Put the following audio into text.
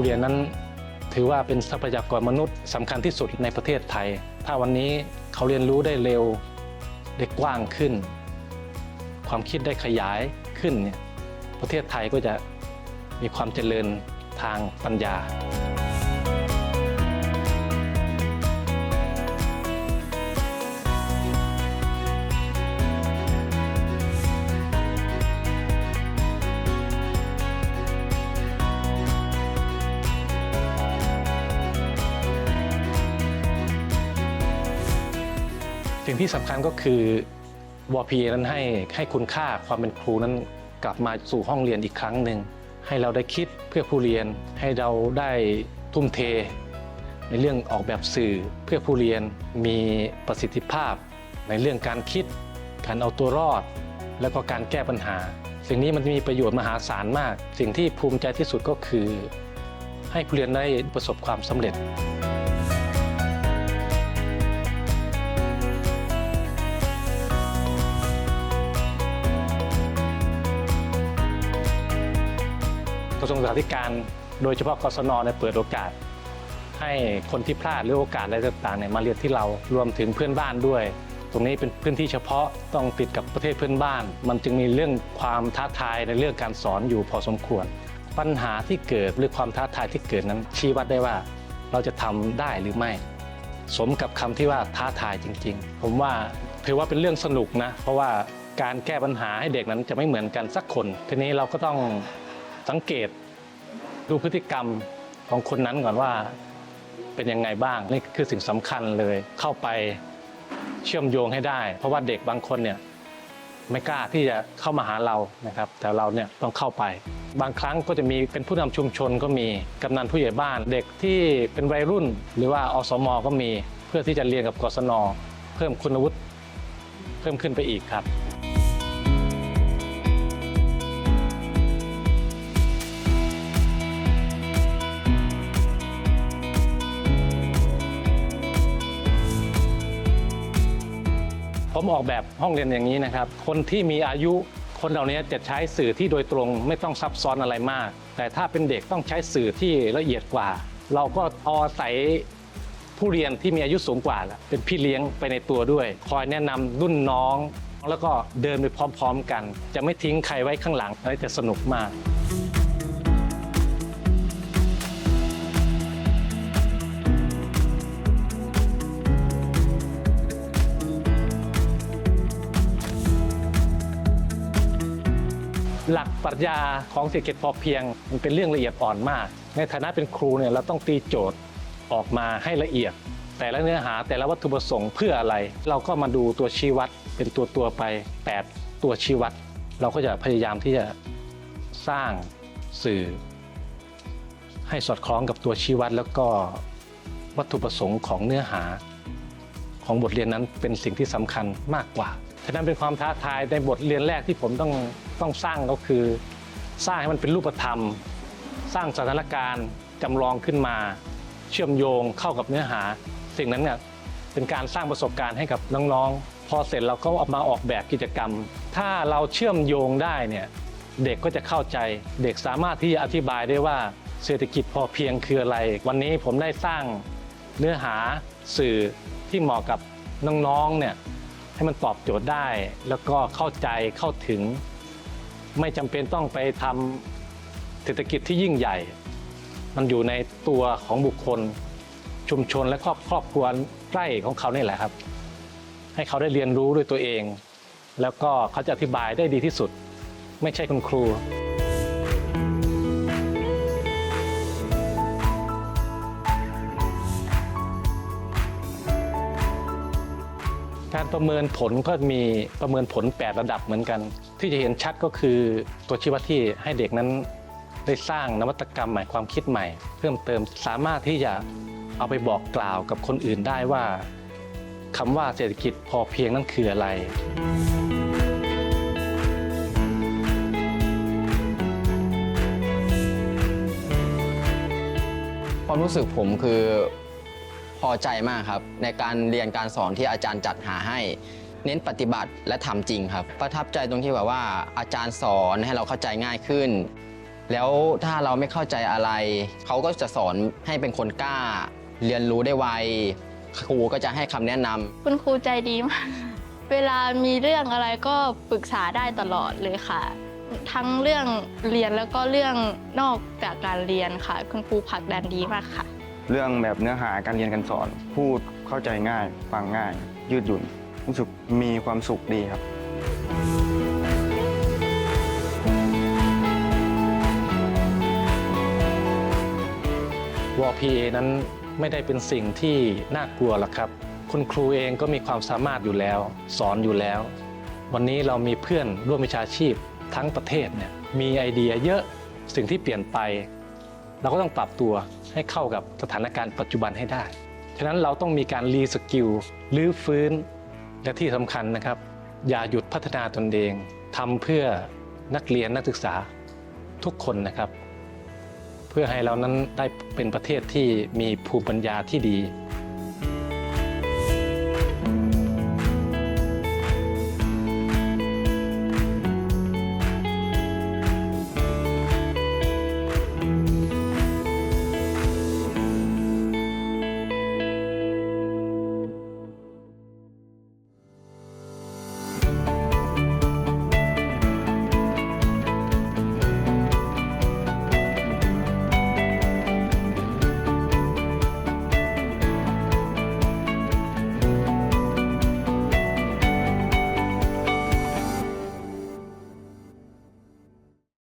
ผู้เรียนนั้น ถือว่าเป็นทรัพยากรมนุษย์สำคัญที่สุดในประเทศไทย ถ้าวันนี้เขาเรียนรู้ได้เร็วได้กว้างขึ้น ความคิดได้ขยายขึ้นเนี่ยประเทศไทยก็จะมีความเจริญทางปัญญา สิ่งที่สำคัญก็คือวพีนั้นให้ให้คุณค่าความเป็นครูนั้นกลับมาสู่ห้องเรียนอีกครั้งหนึ่งให้เราได้คิดเพื่อผู้เรียน ให้เราได้ทุ่มเท ในเรื่องออกแบบสื่อเพื่อผู้เรียนมีประสิทธิภาพ ในเรื่องการคิด การเอาตัวรอด แล้วก็การแก้ปัญหา สิ่งนี้มันมีประโยชน์มหาศาลมาก สิ่งที่ภูมิใจที่สุดก็คือ ให้ผู้เรียนได้ประสบความสำเร็จ ระทรวงศึกษาธิการ โดยเฉพาะกศนเนี่ยเปิดโอกาส ให้คนที่พลาดหรือโอกาสอะไรต่างๆเนี่ยมาเรียนที่เรารวมถึงเพื่อนบ้านด้วย ตรงนี้เป็นพื้นที่เฉพาะต้องติดกับประเทศเพื่อนบ้าน มันจึงมีเรื่องความท้าทายในเรื่องการสอนอยู่พอสมควร ปัญหาที่เกิดหรือความท้าทายที่เกิดนั้นชี้วัดได้ว่าเราจะทำได้หรือไม่ สมกับคำที่ว่าท้าทายจริง ๆ ผมว่าถือว่าเป็นเรื่องสนุกนะ เพราะว่าการแก้ปัญหาให้เด็กนั้นจะไม่เหมือนกันสักคน ทีนี้เราก็ต้อง สังเกตดูพฤติกรรมของคนนั้นก่อนว่าเป็นยังไงบ้างนี่คือสิ่งสำคัญเลยเข้าไปเชื่อมโยงให้ได้ เพราะว่าเด็กบางคนเนี่ยไม่กล้าที่จะเข้ามาหาเรานะครับ แต่เราเนี่ยต้องเข้าไป บางครั้งก็จะมีเป็นผู้นำชุมชนก็มีกำนันผู้ใหญ่บ้าน เด็กที่เป็นวัยรุ่น หรือว่าอสมก็มีเพื่อที่จะเรียนกับกศนเพิ่มคุณวุฒิเพิ่มขึ้นไปอีกครับ ออกแบบห้องเรียนอย่างนี้นะครับ คนที่มีอายุคนเหล่านี้จะใช้สื่อที่โดยตรงไม่ต้องซับซ้อนอะไรมาก แต่ถ้าเป็นเด็กต้องใช้สื่อที่ละเอียดกว่า เราก็อาศัยผู้เรียนที่มีอายุสูงกว่าเป็นพี่เลี้ยงไปในตัวด้วย คอยแนะนำรุ่นน้อง แล้วก็เดินไปพร้อม ๆ กัน จะไม่ทิ้งใครไว้ข้างหลังและจะสนุกมาก หลักปรัชญาของเศรษฐกิจพอเพียง มันเป็นเรื่องละเอียดอ่อนมาก ในฐานะเป็นครูเนี่ยเราต้องตีโจทย์ออกมาให้ละเอียด แต่ละเนื้อหาแต่ละวัตถุประสงค์เพื่ออะไร เราก็มาดูตัวชี้วัดเป็นตัวตัวไป 8 ตัวชี้วัด เราก็จะพยายามที่จะสร้างสื่อ ให้สอดคล้องกับตัวชี้วัด แล้วก็วัตถุประสงค์ของเนื้อหา ของบทเรียนนั้นเป็นสิ่งที่สำคัญมากกว่า ฉะนั้นเป็นความท้าทายในบทเรียนแรกที่ผมต้องต้องสร้างก็คือ สร้างให้มันเป็นรูปธรรม สร้างสถานการณ์จำลองขึ้นมา เชื่อมโยงเข้ากับเนื้อหา สิ่งนั้นเนี่ยเป็นการสร้างประสบการณ์ให้กับน้องๆ พอเสร็จเราก็เอามาออกแบบกิจกรรม ถ้าเราเชื่อมโยงได้เนี่ยเด็กก็จะเข้าใจ เด็กสามารถที่จะอธิบายได้ว่าเศรษฐกิจพอเพียงคืออะไร วันนี้ผมได้สร้างเนื้อหาสื่อที่เหมาะกับน้องๆเนี่ย ให้มันตอบโจทย์ได้ แล้วก็เข้าใจเข้าถึง ไม่จำเป็นต้องไปทำเศรษฐกิจที่ยิ่งใหญ่ มันอยู่ในตัวของบุคคลชุมชนและครอบครอบครัวใกล้ของเขานี่แหละครับ ให้เขาได้เรียนรู้ด้วยตัวเอง แล้วก็เขาจะอธิบายได้ดีที่สุด ไม่ใช่คุณครู การประเมินผลก็มีประเมินผล 8 ระดับเหมือนกัน ที่จะเห็นชัดก็คือตัวชี้วัดที่ให้เด็กนั้นได้สร้างนวัตกรรมใหม่ความคิดใหม่ เพิ่มเติมสามารถที่จะเอาไปบอกกล่าวกับคนอื่นได้ว่าคำว่าเศรษฐกิจพอเพียงนั้นคืออะไรความรู้สึกผมคือ พอใจมากครับ ในการเรียนการสอนที่อาจารย์จัดหาให้ เน้นปฏิบัติและทำจริงครับ ประทับใจตรงที่แบบว่า อาจารย์สอนให้เราเข้าใจง่ายขึ้น แล้วถ้าเราไม่เข้าใจอะไร เขาก็จะสอนให้เป็นคนกล้า เรียนรู้ได้ไวครูก็จะให้คำแนะนำคุณครูใจดีมาก เวลามีเรื่องอะไรก็ปรึกษาได้ตลอดเลยค่ะ ทั้งเรื่องเรียนแล้วก็เรื่องนอกจากการเรียนค่ะ คุณครูผลักดันดีมากค่ะ เรื่องแบบเนื้อหาการเรียนการสอน พูดเข้าใจง่าย ฟังง่าย ยืดหยุ่น รู้สึกมีความสุขดีครับ วอ PA นั้นไม่ได้เป็นสิ่งที่น่ากลัวหรอกครับ คุณครูเองก็มีความสามารถอยู่แล้ว สอนอยู่แล้ว วันนี้เรามีเพื่อนร่วมวิชาชีพทั้งประเทศเนี่ยมีไอเดียเยอะสิ่งที่เปลี่ยนไป เราก็ต้องปรับตัวให้เข้ากับสถานการณ์ปัจจุบันให้ได้ ฉะนั้นเราต้องมีการรีสกิลรื้อฟื้น และที่สำคัญนะครับ อย่าหยุดพัฒนาตนเองทำเพื่อนักเรียนนักศึกษาทุกคนนะครับ เพื่อให้เรานั้นได้เป็นประเทศที่มีภูมิปัญญาที่ดี